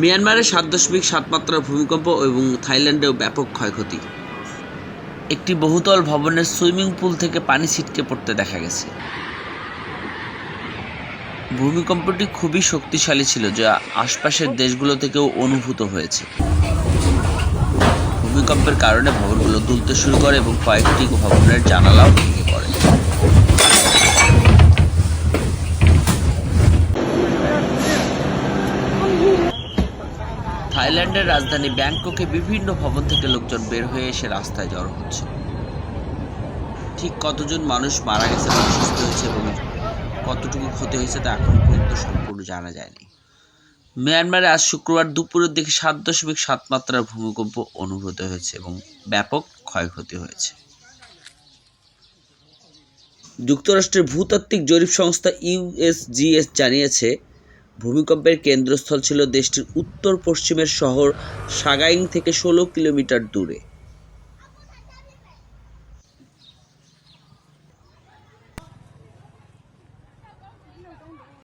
মিয়ানমারে সাত দশমিক সাত মাত্রার ভূমিকম্প এবং থাইল্যান্ডেও ব্যাপক ক্ষয়ক্ষতি। একটি বহুতল ভবনের সুইমিং পুল থেকে পানি ছিটকে পড়তে দেখা গেছে। ভূমিকম্পটি খুবই শক্তিশালী ছিল, যা আশপাশের দেশগুলো থেকেও অনুভূত হয়েছে। ভূমিকম্পের কারণে ভবনগুলো দুলতে শুরু করে এবং কয়েকটি ভবনের জানালাও থাইল্যান্ডের রাজধানী ব্যাংককে বিভিন্ন ভবন থেকে লোকজন বের হয়ে এসে রাস্তায় জড়ো হচ্ছে। ঠিক কতজন মানুষ মারা গেছে অসুস্থ হয়েছে এবং কতটুকু ক্ষতি হয়েছে তা এখন পর্যন্ত সম্পূর্ণ জানা যায়নি। মিয়ানমারে আজ শুক্রবার দুপুরের দিকে সাত দশমিক সাত মাত্রার ভূমিকম্প অনুভূত হয়েছে এবং ব্যাপক ক্ষয়ক্ষতি হয়েছে। যুক্তরাষ্ট্রের ভূতাত্ত্বিক জরিপ সংস্থা ইউএসজিএস জানিয়েছে ভূমিকম্পের কেন্দ্রস্থল ছিল দেশটির উত্তর পশ্চিমের শহর সাগাইন থেকে ষোলো কিলোমিটার দূরে।